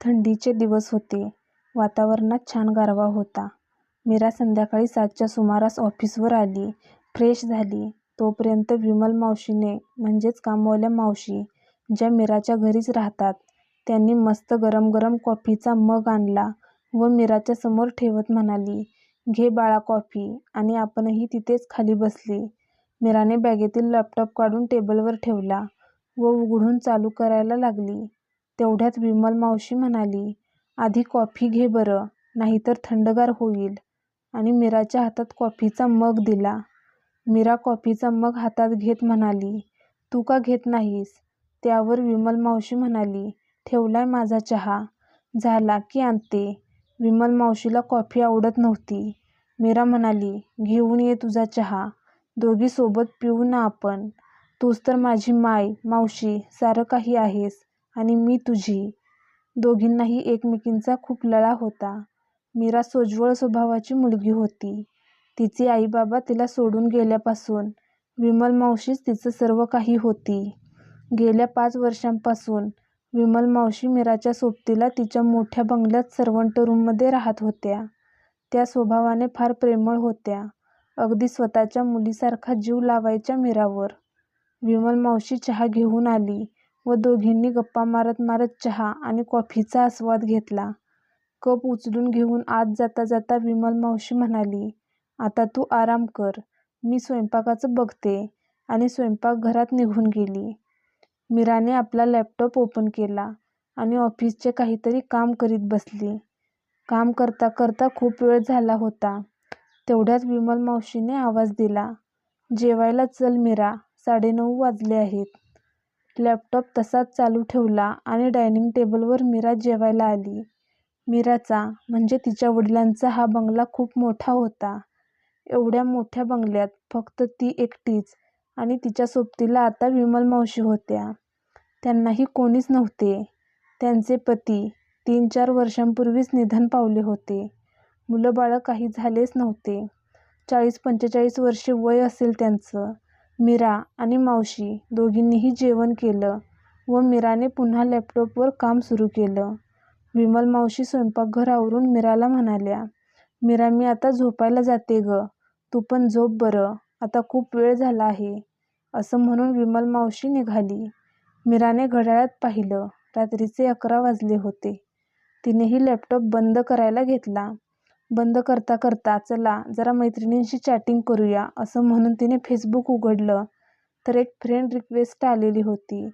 थंडीचे दिवस होते. वातावरणात छान गारवा होता. मीरा संध्याकाळी सातच्या सुमारास ऑफिसवर आली. फ्रेश झाली. तोपर्यंत विमल मावशीने म्हणजेच कामवाल्या मावशी, ज्या मीराच्या घरीच राहतात, त्यांनी मस्त गरम गरम कॉफीचा मग आणला व मीराच्या समोर ठेवत म्हणाली, घे बाळा कॉफी आणि आपणही तिथेच खाली बसली. मीराने बॅगेतील लॅपटॉप काढून टेबलवर ठेवला व उघडून चालू करायला लागली. तेवढ्यात विमल मावशी म्हणाली, आधी कॉफी घे बरं, नाहीतर थंडगार होईल आणि मीराच्या हातात कॉफीचा मग दिला. मीरा कॉफीचा मग हातात घेत म्हणाली, तू का घेत नाहीस? त्यावर विमल मावशी म्हणाली, ठेवलाय माझा चहा, झाला की आणते. विमल मावशीला कॉफी आवडत नव्हती. मीरा म्हणाली, घेऊन ये तुझा चहा, दोघी सोबत पिऊ ना आपण. तूच तर माझी माय, मावशी सारं काही आहेस आणि मी तुझी. दोघींनाही एकमेकींचा खूप लळा होता. मीरा सोज्वळ स्वभावाची मुलगी होती. तिचे आई बाबा तिला सोडून गेल्यापासून विमल मावशीच तिचं सर्व काही होती. गेल्या पाच वर्षांपासून विमल मावशी मीराच्या सोबतीला तिच्या मोठ्या बंगल्यात सर्वंट रूममध्ये राहत होत्या. त्या स्वभावाने फार प्रेमळ होत्या. अगदी स्वतःच्या मुलीसारखा जीव लावायच्या मीरावर. विमल मावशी चहा घेऊन आली व दोघींनी गप्पा मारत मारत चहा आणि कॉफीचा आस्वाद घेतला. कप उचलून घेऊन आत जाता जाता विमल मावशी म्हणाली, आता तू आराम कर, मी स्वयंपाकाचं बघते आणि स्वयंपाकघरात निघून गेली. मीराने आपला लॅपटॉप ओपन केला आणि ऑफिसचे काहीतरी काम करीत बसली. काम करता करता खूप वेळ झाला होता. तेवढ्यात विमल मावशीने आवाज दिला, जेवायला चल मीरा, साडेनऊ वाजले आहेत. लॅपटॉप तसाच चालू ठेवला आणि डायनिंग टेबलवर मीरा जेवायला आली. मीराचा म्हणजे तिच्या वडिलांचा हा बंगला खूप मोठा होता. एवढ्या मोठ्या बंगल्यात फक्त ती एकटीच आणि तिच्या सोबतीला आता विमल मावशी होत्या. त्यांनाही कोणीच नव्हते. त्यांचे पती तीन चार वर्षांपूर्वीच निधन पावले होते. मुलं-बाळं काही झालेच नव्हते. चाळीस पंचेचाळीस वर्षे वय असेल त्यांचं. मीरा आणि मावशी दोघींनीही जेवण केलं व मीराने पुन्हा लॅपटॉपवर काम सुरू केलं. विमल मावशी स्वयंपाकघर आवरून मीराला म्हणाल्या, मीरा मी आता झोपायला जाते गं, तू पण झोप बरं, आता खूप वेळ झाला आहे. असं म्हणून विमल मावशी निघाली. मीराने घड्याळात पाहिलं, रात्रीचे अकरा वाजले होते. तिनेही लॅपटॉप बंद करायला घेतला. बंद करता करता चला जरा मैत्रिणींशी चॅटिंग करूया असं म्हणून तिने फेसबुक उघडलं तर एक फ्रेंड रिक्वेस्ट आलेली होती.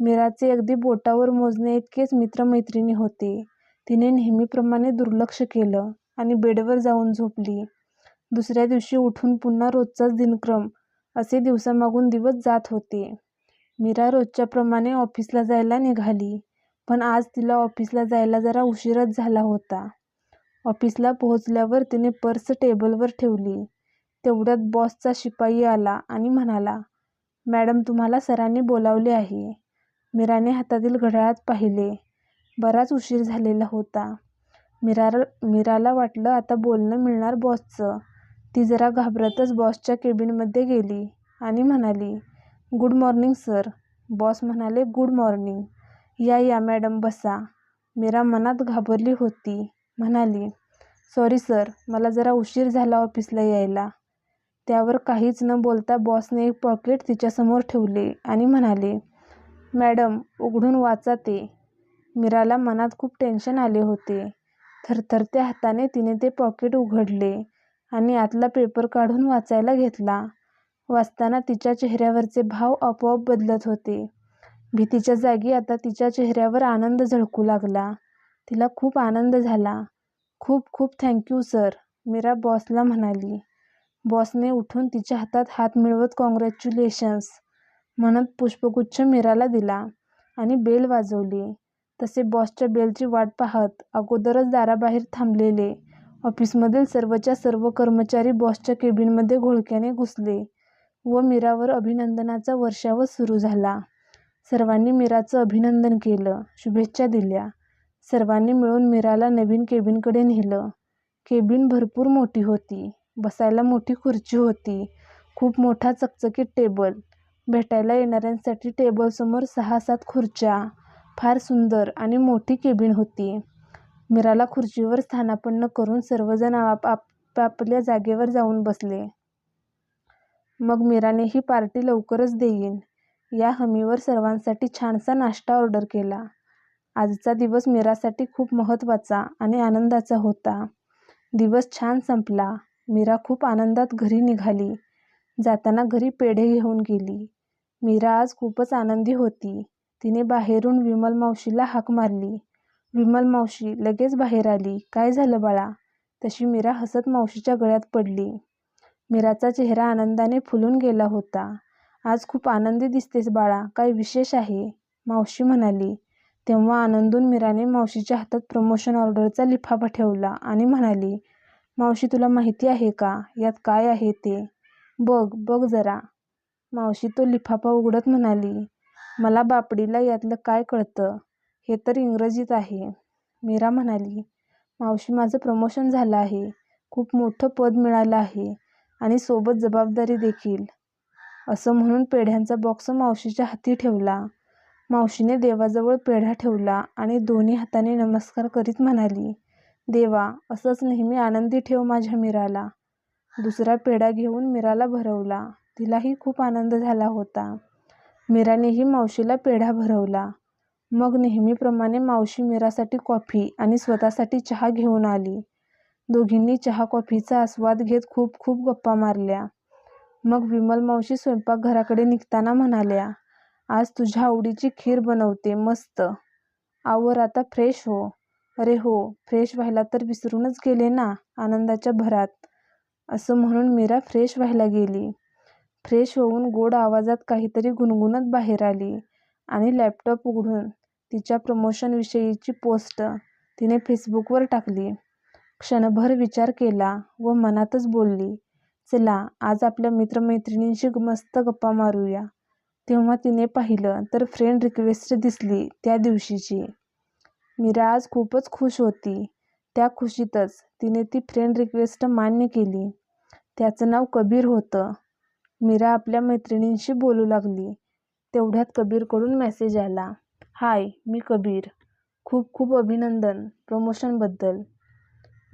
मीराचे अगदी बोटावर मोजण्याइतकेच इतकेच मित्रमैत्रिणी होते. तिने नेहमीप्रमाणे दुर्लक्ष केलं आणि बेडवर जाऊन झोपली. दुसऱ्या दिवशी उठून पुन्हा रोजचाच दिनक्रम असे दिवसामागून दिवस जात होते. मीरा रोजच्याप्रमाणे ऑफिसला जायला निघाली. पण आज तिला ऑफिसला जायला जरा उशीरच झाला होता. ऑफिसला पोहोचल्यावर तिने पर्स टेबलवर ठेवली. तेवढ्यात बॉसचा शिपाई आला आणि म्हणाला, मॅडम तुम्हाला सरांनी बोलावले आहे. मीराने हातातील घड्याळात पाहिले. बराच उशीर झालेला होता. मीराला वाटलं आता बोलणं मिळणार बॉसचं. ती जरा घाबरतच बॉसच्या केबिनमध्ये गेली आणि म्हणाली, गुड मॉर्निंग सर. बॉस म्हणाले, गुड मॉर्निंग. या या मॅडम बसा. मीरा मनात घाबरली होती. म्हणाली, सॉरी सर, मला जरा उशीर झाला ऑफिसला यायला. त्यावर काहीच न बोलता बॉसने एक पॉकेट तिच्यासमोर ठेवले आणि म्हणाले, मॅडम उघडून वाचा ते. मीराला मनात खूप टेन्शन आले होते. थरथरत्या हाताने तिने ते पॉकेट उघडले आणि आतला पेपर काढून वाचायला घेतला. वाचताना तिच्या चेहऱ्यावरचे भाव आपोआप बदलत होते. भीतीच्या जागी आता तिच्या चेहऱ्यावर आनंद झळकू लागला. तिला खूप आनंद झाला. खूप खूप थँक्यू सर, मीरा बॉसला म्हणाली. बॉसने उठून तिच्या हातात हात मिळवत कॉंग्रॅच्युलेशन्स म्हणत पुष्पगुच्छ मीराला दिला आणि बेल वाजवली. तसे बॉसच्या बेलची वाट पाहत अगोदरच दाराबाहेर थांबलेले ऑफिसमधील सर्वच्या सर्व कर्मचारी बॉसच्या केबिनमध्ये घोळक्याने घुसले व मीरावर अभिनंदनाचा वर्षावच सुरू झाला. सर्वांनी मीराचं अभिनंदन केलं, शुभेच्छा दिल्या. सर्वांनी मिळून मीराला नवीन केबिनकडे नेलं. केबिन भरपूर मोठी होती. बसायला मोठी खुर्ची होती. खूप मोठा चकचकीत टेबल. भेटायला येणाऱ्यांसाठी टेबलसमोर सहा सात खुर्च्या फार सुंदर आणि मोठी केबिन होती. मीराला खुर्चीवर स्थानापन्न करून सर्वजण आपापल्या जागेवर जाऊन बसले. मग मीराने ही पार्टी लवकरच देईन या हमीवर सर्वांसाठी छानसा नाश्ता ऑर्डर केला. आजचा दिवस मीरासाठी खूप महत्त्वाचा आणि आनंदाचा होता. दिवस छान संपला. मीरा खूप आनंदात घरी निघाली. जाताना घरी पेढे घेऊन गेली. मीरा आज खूपच आनंदी होती. तिने बाहेरून विमल मावशीला हाक मारली. विमल मावशी लगेच बाहेर आली. काय झालं बाळा? तशी मीरा हसत मावशीच्या गळ्यात पडली. मीराचा चेहरा आनंदाने फुलून गेला होता. आज खूप आनंदी दिसतेस बाळा. काय विशेष आहे? मावशी म्हणाली. तेव्हा आनंदून मीराने मावशीच्या हातात प्रमोशन ऑर्डरचा लिफाफा ठेवला आणि म्हणाली, मावशी तुला माहिती आहे का यात काय आहे ते? बघ, बघ जरा. मावशी तो लिफाफा उघडत म्हणाली, मला बापडीला यातलं काय कळतं? हे तर इंग्रजीत आहे. मीरा म्हणाली, मावशी माझं प्रमोशन झालं आहे. खूप मोठं पद मिळालं आहे आणि सोबत जबाबदारी देखील. असं म्हणून पेढ्यांचा बॉक्स मावशीच्या हाती ठेवला. मावशीने देवाजवळ पेढा ठेवला आणि दोन्ही हाताने नमस्कार करीत म्हणाली, देवा असंच नेहमी आनंदी ठेव माझ्या मीराला. दुसरा पेढा घेऊन मीराला भरवला. तिलाही खूप आनंद झाला होता. मीरानेही मावशीला पेढा भरवला. मग नेहमीप्रमाणे मावशी मीरासाठी कॉफी आणि स्वतःसाठी चहा घेऊन आली. दोघींनी चहा कॉफीचा आस्वाद घेत खूप खूप गप्पा मारल्या. मग विमल मावशी स्वयंपाकघराकडे निघताना म्हणाल्या, आज तुझ्या आवडीची खीर बनवते मस्त. आवर आता फ्रेश हो. अरे हो, फ्रेश व्हायला तर विसरूनच गेले ना आनंदाच्या भरात. असं म्हणून मीरा फ्रेश व्हायला गेली. फ्रेश होऊन गोड आवाजात काहीतरी गुणगुणत बाहेर आली आणि लॅपटॉप उघडून तिच्या प्रमोशनविषयीची पोस्ट तिने फेसबुकवर टाकली. क्षणभर विचार केला व मनातच बोलली, चला आज आपल्या मित्रमैत्रिणींशी मस्त गप्पा मारूया. तेव्हा तिने पाहिलं तर फ्रेंड रिक्वेस्ट दिसली त्या दिवशीची. मीरा आज खूपच खुश होती. त्या खुशीतच तिने ती फ्रेंड रिक्वेस्ट मान्य केली. त्याचं नाव कबीर होतं. मीरा आपल्या मैत्रिणींशी बोलू लागली. तेवढ्यात कबीरकडून मेसेज आला. हाय, मी कबीर. खूप खूप अभिनंदन प्रमोशनबद्दल.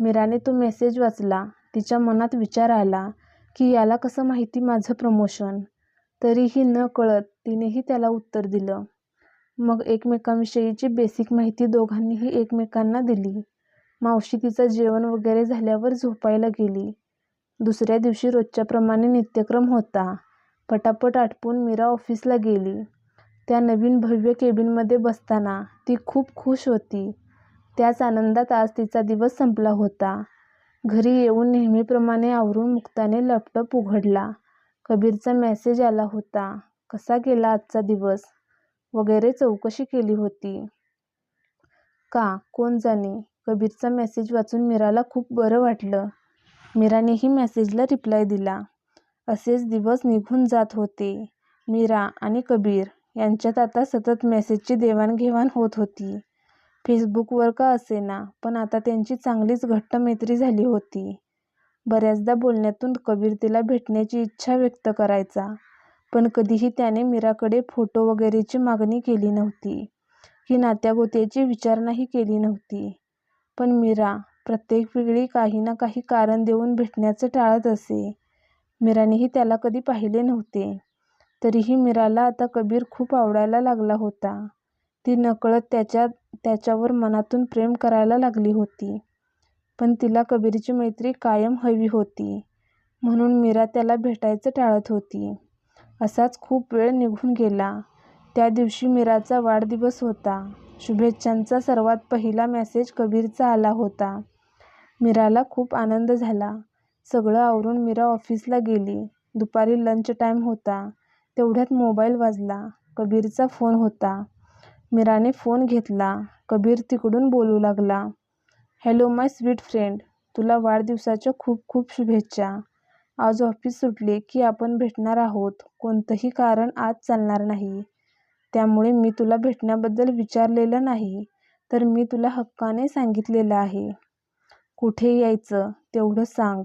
मीराने तो मेसेज वाचला. तिच्या मनात विचार आला की याला कसं माहिती माझं प्रमोशन? तरीही नकळत तिनेही त्याला उत्तर दिलं. मग एकमेकांविषयीची बेसिक माहिती दोघांनीही एकमेकांना दिली. मावशी तिचं जेवण वगैरे झाल्यावर झोपायला गेली. दुसऱ्या दिवशी रोजच्याप्रमाणे नित्यक्रम होता. पटापट आटपून मीरा ऑफिसला गेली. त्या नवीन भव्य केबिनमध्ये बसताना ती खूप खुश होती. त्याच आनंदात आज तिचा दिवस संपला होता. घरी येऊन नेहमीप्रमाणे आवरून मुक्ताने लॅपटॉप उघडला. कबीरचा मेसेज आला होता. कसा गेला आजचा दिवस? वगैरे चौकशी केली होती. का, कोण जाणे? कबीरचा मेसेज वाचून मीराला खूप बरं वाटलं. मीरानेही मेसेजला रिप्लाय दिला. असेच दिवस निघून जात होते. मीरा आणि कबीर यांच्यात आता सतत मेसेजची देवाणघेवाण होत होती. फेसबुकवर का असेना पण आता त्यांची चांगलीच घट्ट मैत्री झाली होती. बऱ्याचदा बोलण्यातून कबीर तिला भेटण्याची इच्छा व्यक्त करायचा. पण कधीही त्याने मीराकडे फोटो वगैरेची मागणी केली नव्हती की नात्यागोत्याची विचारणाही केली नव्हती. पण मीरा प्रत्येक वेळी काही ना काही कारण देऊन भेटण्याचं टाळत असे. मीरानेही त्याला कधी पाहिले नव्हते. तरीही मीराला आता कबीर खूप आवडायला लागला होता. ती नकळत त्याच्या त्याच्यावर मनातून प्रेम करायला लागली होती. पण तिला कबीरची मैत्री कायम हवी होती म्हणून मीरा त्याला भेटायचं टाळत होती. असाच खूप वेळ निघून गेला. त्या दिवशी मीराचा वाढदिवस होता. शुभेच्छांचा सर्वात पहिला मेसेज कबीरचा आला होता. मीराला खूप आनंद झाला. सगळं आवरून मीरा ऑफिसला गेली. दुपारी लंच टाईम होता. तेवढ्यात मोबाईल वाजला. कबीरचा फोन होता. मीराने फोन घेतला. कबीर तिकडून बोलू लागला. Hello my sweet friend. तुला वाढदिवसाच्या खूप खूप शुभेच्छा. आज ऑफिस सुटले की आपण भेटणार आहोत. कोणतंही कारण आज चालणार नाही. त्यामुळे मी तुला भेटण्याबद्दल विचारलेलं नाही तर मी तुला हक्काने सांगितलेलं आहे. कुठे यायचं तेवढं सांग.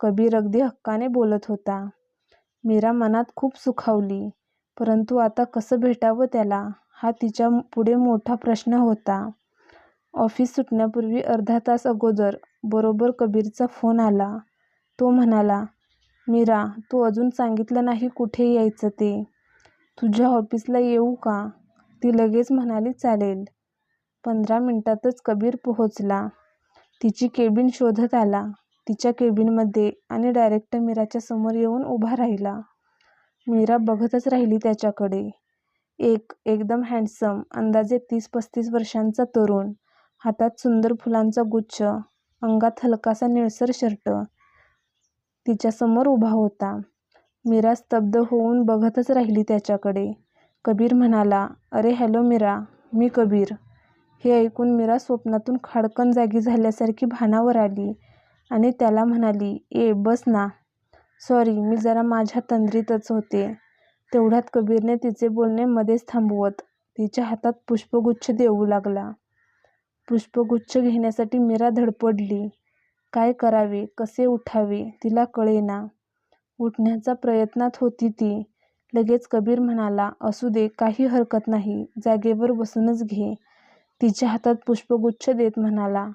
कबीर अगदी हक्काने बोलत होता. मीरा मनात खूप सुखावली. परंतु आता कसं भेटावं त्याला हा तिच्या पुढे मोठा प्रश्न होता. ऑफिस सुटण्यापूर्वी अर्धा तास अगोदर बरोबर कबीरचा फोन आला. तो म्हणाला, "मीरा, तू अजून सांगितलं नाही कुठे यायचं ते. तुझ्या ऑफिसला येऊ का? ती लगेच म्हणाली चालेल. पंधरा मिनिटांतच कबीर पोहोचला. तिची केबिन शोधत आला. तिच्या केबिनमध्ये आणि डायरेक्ट मीराच्या समोर येऊन उभा राहिला. मीरा बघतच राहिली त्याच्याकडे. एक एकदम हँडसम, अंदाजे तीस पस्तीस वर्षांचा तरुण. हातात सुंदर फुलांचा गुच्छ, अंगात हलकासा निळसर शर्ट. तिच्यासमोर उभा होता. मीरा स्तब्ध होऊन बघतच राहिली त्याच्याकडे. कबीर म्हणाला, "अरे हॅलो मीरा, मी कबीर. " हे ऐकून मीरा स्वप्नातून खाडकन जागी झाल्यासारखी भानावर आली आणि त्याला म्हणाली, ए बस ना. सॉरी, मी जरा माझ्या तंद्रीतच होते. तेवढ्यात कबीरने तिचे बोलणे मध्येच थांबवत तिच्या हातात पुष्पगुच्छ देऊ लागला. पुष्पगुच्छ घेण्यासाठी मीरा धडपडली. काय करावे, कसे उठावे तिला कळेना. उठण्याच्या प्रयत्नात होती ती. लगेच कबीर म्हणाला, "असू दे, काही हरकत नाही. जागेवर बसूनच घे. " तिच्या हातात पुष्पगुच्छ देत म्हणाला,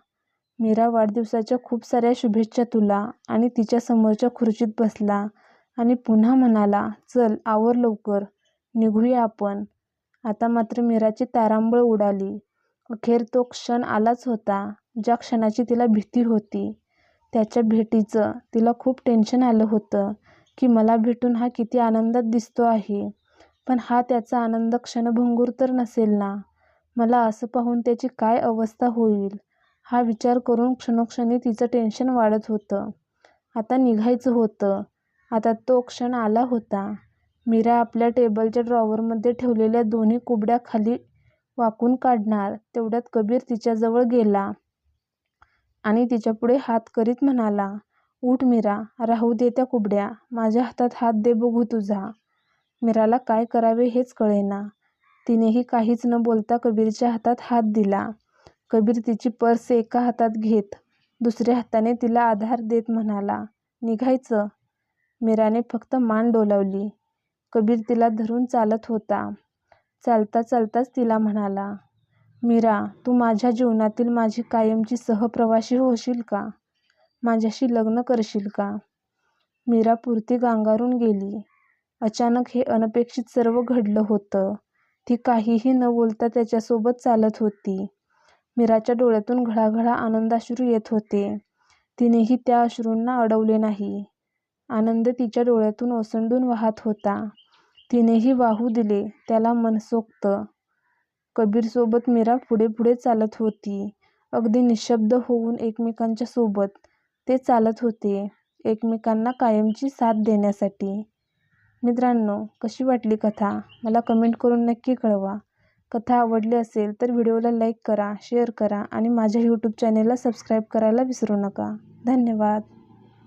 "मीरा, वाढदिवसाच्या खूप साऱ्या शुभेच्छा तुला. " आणि तिच्या समोरच्या खुर्चीत बसला आणि पुन्हा म्हणाला, "चल, आवर लवकर. निघूया आपण. " आता मात्र मीराची तारांबळ उडाली. अखेर तो क्षण आलाच होता, ज्या क्षणाची तिला भीती होती. त्याच्या भेटीचं तिला खूप टेन्शन आलं होतं की मला भेटून हा किती आनंदात दिसतो आहे. पण हा त्याचा आनंद क्षणभंगूर तर नसेल ना? मला असं पाहून त्याची काय अवस्था होईल, हा विचार करून क्षणोक्षणी तिचं टेन्शन वाढत होतं. आता निघायचं होतं. आता तो क्षण आला होता. मीरा आपल्या टेबलच्या ड्रॉवरमध्ये ठेवलेल्या दोन्ही कुबड्या खाली वाकून काढणार, तेवढ्यात कबीर तिच्याजवळ गेला आणि तिच्यापुढे हात करीत म्हणाला, "उठ मीरा, राहू दे त्या कुबड्या. माझ्या हातात हात दे बघू तुझा. " मीराला काय करावे हेच कळेना. तिनेही काहीच न बोलता कबीरच्या हातात हात दिला. कबीर तिची पर्स एका हातात घेत दुसऱ्या हाताने तिला आधार देत म्हणाला, "निघायचं? " मीराने फक्त मान डोलावली. कबीर तिला धरून चालत होता. चालता चालताच तिला म्हणाला, "मीरा, तू माझ्या जीवनातील माझी कायमची सहप्रवासी होशील का? माझ्याशी लग्न करशील का? " मीरा पुरती गांगारून गेली. अचानक हे अनपेक्षित सर्व घडलं होतं. ती काहीही न बोलता त्याच्यासोबत चालत होती. मीराच्या डोळ्यातून घळाघळा आनंदाश्रू येत होते. तिनेही त्या अश्रूंना अडवले नाही. आनंद तिच्या डोळ्यातून ओसंडून वाहत होता. तिनेही वाहू दिले त्याला मनसोक्त. कबीरसोबत मीरा पुढे पुढे चालत होती. अगदी निःशब्द होऊन एकमेकांच्या सोबत ते चालत होते, एकमेकांना कायमची साथ देण्यासाठी. मित्रांनो, कशी वाटली कथा? मला कमेंट करून नक्की कळवा. कथा आवडली असेल तर व्हिडिओला लाईक करा, शेअर करा आणि माझ्या यूट्यूब चॅनेलला सबस्क्राईब करायला विसरू नका. धन्यवाद.